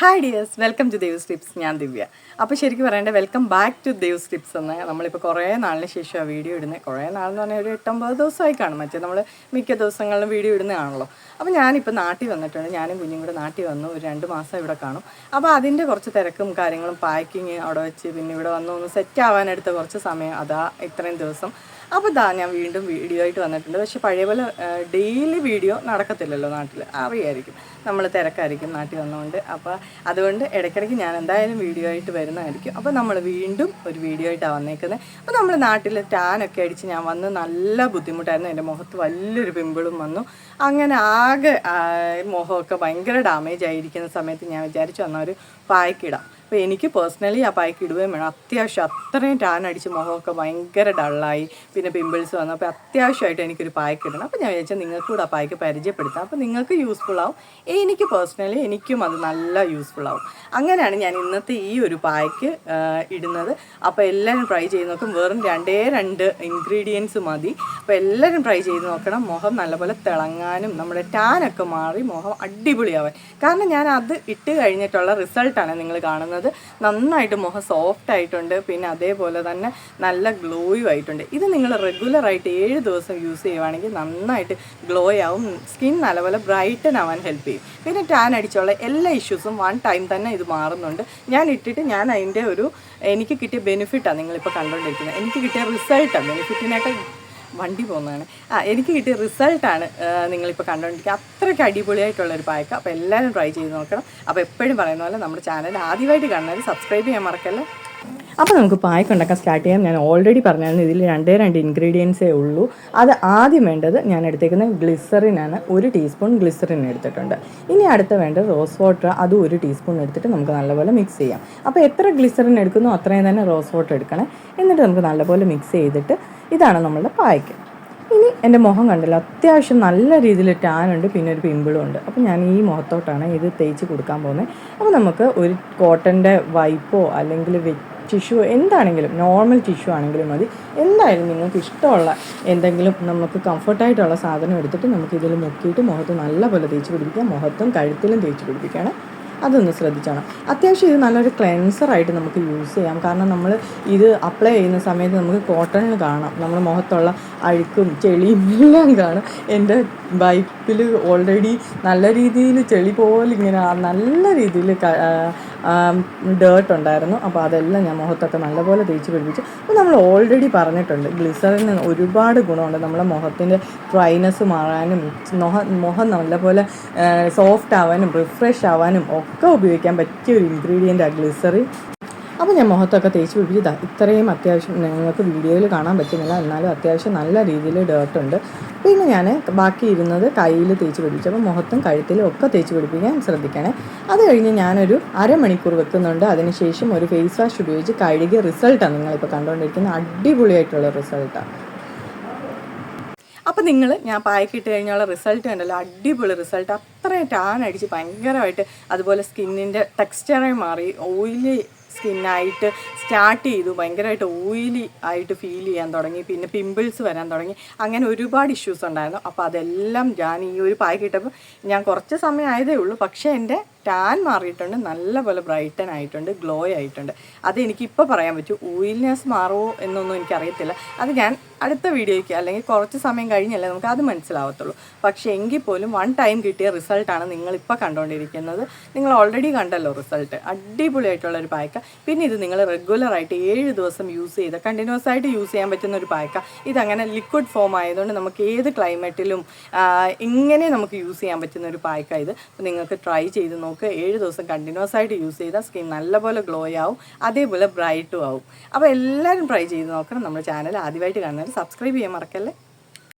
Hi dears welcome to Dev's tips ഞാൻ ദിവ്യ. അപ്പോൾ ശരിക്കും പറയേണ്ടത് welcome back to Dev's tips എന്ന് നമ്മളിപ്പോൾ കുറേ നാളിന് ശേഷം ആ വീഡിയോ ഇടുന്നത് കുറേ നാളെന്ന് പറഞ്ഞാൽ ഒരു എട്ടൊമ്പത് ദിവസമായി കാണും. മറ്റേ നമ്മൾ മിക്ക ദിവസങ്ങളിലും വീഡിയോ ഇടുന്നതാണല്ലോ. അപ്പോൾ ഞാനിപ്പോൾ നാട്ടിൽ വന്നിട്ടുണ്ട്. ഞാനും കുഞ്ഞും കൂടെ നാട്ടിൽ വന്നു. ഒരു രണ്ട് മാസം ഇവിടെ കാണും. അപ്പോൾ അതിന്റെ കുറച്ച് തിരക്കും കാര്യങ്ങളും പാക്കിങ് അവിടെ വെച്ച് പിന്നെ ഇവിടെ വന്ന്. ഒന്ന് സെറ്റ് ആവാനെടുത്ത കുറച്ച് സമയം. അതാ ഇത്രയും ദിവസം. അപ്പോൾ ഇതാ ഞാൻ വീണ്ടും വീഡിയോ ആയിട്ട് വന്നിട്ടുണ്ട്. പക്ഷേ പഴയ പോലെ ഡെയിലി വീഡിയോ നടക്കത്തില്ലല്ലോ നാട്ടിൽ അറിയായിരിക്കും. നമ്മൾ തിരക്കായിരിക്കും നാട്ടിൽ വന്നുകൊണ്ട് അപ്പോൾ അതുകൊണ്ട് ഇടയ്ക്കിടയ്ക്ക് ഞാൻ എന്തായാലും വീഡിയോ ആയിട്ട് വരുന്നതായിരിക്കും. അപ്പോൾ നമ്മൾ വീണ്ടും ഒരു വീഡിയോ ആയിട്ടാണ് വന്നേക്കുന്നത് അപ്പോൾ നമ്മൾ നാട്ടിൽ ടാനൊക്കെ അടിച്ച് ഞാൻ വന്ന് നല്ല ബുദ്ധിമുട്ടായിരുന്നു. എന്റെ മുഖത്ത് വലിയൊരു പിമ്പിളും വന്നു. അങ്ങനെ ആകെ മുഖമൊക്കെ ഭയങ്കര ഡാമേജ് ആയിരിക്കുന്ന സമയത്ത് ഞാൻ വിചാരിച്ചു എന്നാൽ ഒരു പായ്ക്കിടാം. അപ്പോൾ എനിക്ക് പേഴ്സണലി ആ പായ്ക്ക് ഇടുകയും വേണം. അത്യാവശ്യം അത്രയും ടാൻ അടിച്ച് മുഖമൊക്കെ ഭയങ്കര ഡള്ളായി പിന്നെ പിമ്പിൾസ് വന്നു. അപ്പോൾ അത്യാവശ്യമായിട്ട് എനിക്കൊരു പായ്ക്ക് ഇടണം. അപ്പോൾ ഞാൻ വിചാരിച്ചാൽ നിങ്ങൾക്ക് കൂടെ ആ പായ്ക്ക് പരിചയപ്പെടുത്താം. അപ്പോൾ നിങ്ങൾക്ക് യൂസ്ഫുൾ ആവും. എനിക്ക് പേഴ്സണലി എനിക്കും അത് നല്ല യൂസ്ഫുൾ ആവും. അങ്ങനെയാണ് ഞാൻ ഇന്നത്തെ ഈ ഒരു പായ്ക്ക് ഇടുന്നത്. അപ്പോൾ എല്ലാവരും ട്രൈ ചെയ്ത് നോക്കും. വെറും രണ്ടേ രണ്ട് ഇൻഗ്രീഡിയൻസ് മതി. അപ്പോൾ എല്ലാവരും ട്രൈ ചെയ്ത് നോക്കണം. മുഖം നല്ലപോലെ തിളങ്ങാനും നമ്മുടെ ടാനൊക്കെ മാറി മുഖം അടിപൊളിയാവാൻ. കാരണം ഞാൻ അത് ഇട്ട് കഴിഞ്ഞിട്ടുള്ള റിസൾട്ടാണ് നിങ്ങൾ കാണുന്നത്. നന്നായിട്ട് മുഖം സോഫ്റ്റ് ആയിട്ടുണ്ട്. പിന്നെ അതേപോലെ തന്നെ നല്ല ഗ്ലോയും ആയിട്ടുണ്ട്. ഇത് നിങ്ങൾ റെഗുലറായിട്ട് ഏഴ് ദിവസം യൂസ് ചെയ്യുവാണെങ്കിൽ നന്നായിട്ട് ഗ്ലോ ആവും. സ്കിൻ നല്ലപോലെ ബ്രൈറ്റൻ ആവാൻ ഹെൽപ്പ് ചെയ്യും. പിന്നെ ടാൻ അടിച്ചുള്ള എല്ലാ ഇഷ്യൂസും വൺ ടൈം തന്നെ ഇത് മാറുന്നുണ്ട്. ഞാൻ ഇട്ടിട്ട് ഞാൻ അതിന്റെ ഒരു എനിക്ക് കിട്ടിയ ബെനിഫിറ്റാണ് നിങ്ങളിപ്പോൾ കണ്ടുകൊണ്ടിരിക്കുന്നത്. എനിക്ക് കിട്ടിയ റിസൾട്ടാണ് ബെനിഫിറ്റിനേക്കാൾ വണ്ടി പോകുന്നതാണ്. ആ എനിക്ക് കിട്ടിയ റിസൾട്ടാണ് നിങ്ങളിപ്പോൾ കണ്ടുകൊണ്ടിരിക്കുക അത്രയ്ക്ക് അടിപൊളിയായിട്ടുള്ള ഒരു പായ്ക്ക. അപ്പോൾ എല്ലാവരും ട്രൈ ചെയ്ത് നോക്കണം. അപ്പോൾ എപ്പോഴും പറയുന്ന പോലെ നമ്മുടെ ചാനൽ ആദ്യമായിട്ട് കാണുന്നത് സബ്സ്ക്രൈബ് ചെയ്യാൻ മറക്കല്ലേ? അപ്പോൾ നമുക്ക് പായ്ക്ക് ഉണ്ടാക്കാൻ സ്റ്റാർട്ട് ചെയ്യാം. ഞാൻ ഓൾറെഡി പറഞ്ഞായിരുന്നു ഇതിൽ രണ്ടേ രണ്ട് ഇൻഗ്രീഡിയൻസേ ഉള്ളൂ. അത് ആദ്യം വേണ്ടത് ഞാൻ എടുത്തേക്കുന്ന ഗ്ലിസറിനാണ് ഒരു ടീസ്പൂൺ ഗ്ലിസറിൻ എടുത്തിട്ടുണ്ട്. ഇനി അടുത്ത വേണ്ടത് റോസ് വാട്ടർ അതും ഒരു ടീസ്പൂൺ എടുത്തിട്ട് നമുക്ക് നല്ലപോലെ മിക്സ് ചെയ്യാം. അപ്പോൾ എത്ര ഗ്ലിസറിൻ എടുക്കുന്നു അത്രയും തന്നെ റോസ് വാട്ടർ എടുക്കണേ. എന്നിട്ട് നമുക്ക് നല്ലപോലെ മിക്സ് ചെയ്തിട്ട് ഇതാണ് നമ്മളുടെ പായ്ക്ക് ഇനി എന്റെ മുഖം കണ്ടല്ലോ അത്യാവശ്യം നല്ല രീതിയിൽ ടാനുണ്ട് പിന്നെ ഒരു പിമ്പിളും ഉണ്ട്. അപ്പോൾ ഞാൻ ഈ മുഖത്തോട്ടാണ് ഇത് തേച്ച് കൊടുക്കാൻ പോകുന്നത്. അപ്പോൾ നമുക്ക് ഒരു കോട്ടന്റെ വൈപ്പോ അല്ലെങ്കിൽ ടിഷ്യൂ എന്താണെങ്കിലും നോർമൽ ടിഷ്യൂ ആണെങ്കിലും മതി. എന്തായാലും നിങ്ങൾക്ക് ഇഷ്ടമുള്ള എന്തെങ്കിലും നമുക്ക് കംഫർട്ടായിട്ടുള്ള സാധനം എടുത്തിട്ട് നമുക്ക് ഇതിൽ മുക്കിയിട്ട് മുഖത്ത് നല്ലപോലെ തേച്ച് പിടിപ്പിക്കാം മുഖത്തും കഴുത്തിലും തേച്ച് പിടിപ്പിക്കണം അതൊന്ന് ശ്രദ്ധിച്ചാണ്. അത്യാവശ്യം ഇത് നല്ലൊരു ക്ലെൻസറായിട്ട് നമുക്ക് യൂസ് ചെയ്യാം. കാരണം നമ്മൾ ഇത് അപ്ലൈ ചെയ്യുന്ന സമയത്ത് നമുക്ക് കോട്ടണിൽ കാണാം. നമ്മുടെ മുഖത്തുള്ള അഴുക്കും ചെളിയും എല്ലാം കാണാം. എന്റെ ബൈക്കിൽ ഓൾറെഡി നല്ല രീതിയിൽ ചെളി പോലെ ഇങ്ങനെ നല്ല രീതിയിൽ ഡേർട്ട് ഉണ്ടായിരുന്നു. അപ്പോൾ അതെല്ലാം ഞാൻ മുഖത്തൊക്കെ നല്ലപോലെ തേച്ച് പിടിപ്പിച്ചു. അപ്പോൾ നമ്മൾ ഓൾറെഡി പറഞ്ഞിട്ടുണ്ട് ഗ്ലിസറിന് ഒരുപാട് ഗുണമുണ്ട്. നമ്മുടെ മുഖത്തിന്റെ ഡ്രൈനെസ് മാറാനും മുഖം നല്ലപോലെ സോഫ്റ്റ് ആവാനും റിഫ്രഷ് ആവാനും ഒക്കെ ഉപയോഗിക്കാൻ പറ്റിയ ഒരു ഇൻഗ്രീഡിയന്റ് ഗ്ലിസറിൻ അപ്പോൾ ഞാൻ മുഖത്തൊക്കെ തേച്ച് പിടിപ്പിച്ച് ഇത്രയും അത്യാവശ്യം നിങ്ങൾക്ക് വീഡിയോയിൽ കാണാൻ പറ്റുന്നില്ല. എന്നാലും അത്യാവശ്യം നല്ല രീതിയിൽ ഡേർട്ട് ഉണ്ട്. പിന്നെ ഞാൻ ബാക്കി ഇരുന്നത് കയ്യിൽ തേച്ച് പിടിപ്പിച്ചു അപ്പോൾ മുഖത്തും കഴുത്തിലും ഒക്കെ തേച്ച് പിടിപ്പിക്കാൻ ശ്രദ്ധിക്കണേ. അത് കഴിഞ്ഞ് ഞാനൊരു അരമണിക്കൂർ വെക്കുന്നുണ്ട്. അതിനുശേഷം ഒരു ഫേസ് വാഷ് ഉപയോഗിച്ച് കഴുകിയ റിസൾട്ടാണ് നിങ്ങളിപ്പോൾ കണ്ടുകൊണ്ടിരിക്കുന്നത് അടിപൊളിയായിട്ടുള്ള റിസൾട്ടാണ് അപ്പം നിങ്ങൾ ഞാൻ പായക്കിട്ട് കഴിഞ്ഞുള്ള റിസൾട്ട് കണ്ടല്ലോ. അടിപൊളി റിസൾട്ട് അത്രയും ടാൻ അടിച്ച് ഭയങ്കരമായിട്ട് അതുപോലെ സ്കിന്നിന്റെ ടെക്സ്ചറെ മാറി. ഓയിലി സ്കിന്നായിട്ട് സ്റ്റാർട്ട് ചെയ്തു. ഭയങ്കരമായിട്ട് ഓയിലി ആയിട്ട് ഫീൽ ചെയ്യാൻ തുടങ്ങി. പിന്നെ പിമ്പിൾസ് വരാൻ തുടങ്ങി. അങ്ങനെ ഒരുപാട് ഇഷ്യൂസ് ഉണ്ടായിരുന്നു. അപ്പോൾ അതെല്ലാം ഞാൻ ഈ ഒരു പായ്ക്ക് ഇട്ടപ്പോൾ ഞാൻ കുറച്ച് സമയം ആയതേ ഉള്ളൂ. പക്ഷേ എന്റെ ടാൻ മാറിയിട്ടുണ്ട് നല്ലപോലെ ബ്രൈറ്റൻ ആയിട്ടുണ്ട് ഗ്ലോ ആയിട്ടുണ്ട്. അത് എനിക്കിപ്പോൾ പറയാൻ പറ്റും ഓയിൽനെസ് മാറുമോ എന്നൊന്നും എനിക്കറിയത്തില്ല. അത് ഞാൻ അടുത്ത വീഡിയോയ്ക്ക് അല്ലെങ്കിൽ കുറച്ച് സമയം കഴിഞ്ഞല്ലേ നമുക്ക് അത് മനസ്സിലാവത്തുള്ളൂ. പക്ഷേ എങ്കിൽ പോലും വൺ ടൈം കിട്ടിയ റിസൾട്ടാണ് നിങ്ങളിപ്പോൾ കണ്ടുകൊണ്ടിരിക്കുന്നത് നിങ്ങൾ ഓൾറെഡി കണ്ടല്ലോ റിസൾട്ട് അടിപൊളിയായിട്ടുള്ളൊരു പായ്ക്ക. പിന്നെ ഇത് നിങ്ങൾ റെഗുലറായിട്ട് ഏഴ് ദിവസം യൂസ് ചെയ്ത് കണ്ടിന്യൂസ് ആയിട്ട് യൂസ് ചെയ്യാൻ പറ്റുന്ന ഒരു പായ്ക്ക. ഇതങ്ങനെ ലിക്വിഡ് ഫോം ആയതുകൊണ്ട് നമുക്ക് ഏത് ക്ലൈമറ്റിലും ഇങ്ങനെ നമുക്ക് യൂസ് ചെയ്യാൻ പറ്റുന്ന ഒരു പായ്ക്ക ഇത്. നിങ്ങൾക്ക് ട്രൈ ചെയ്ത് നോക്കുക ഏഴ് ദിവസം കണ്ടിന്യൂസ് ആയിട്ട് യൂസ് ചെയ്താൽ സ്കിൻ നല്ലപോലെ ഗ്ലോ ആവും അതേപോലെ ബ്രൈറ്റും ആവും. അപ്പോൾ എല്ലാവരും ട്രൈ ചെയ്ത് നോക്കണം. നമ്മുടെ ചാനൽ ആദ്യമായിട്ട് കാണുന്നവർ സബ്സ്ക്രൈബ് ചെയ്യാൻ മറക്കല്ലേ?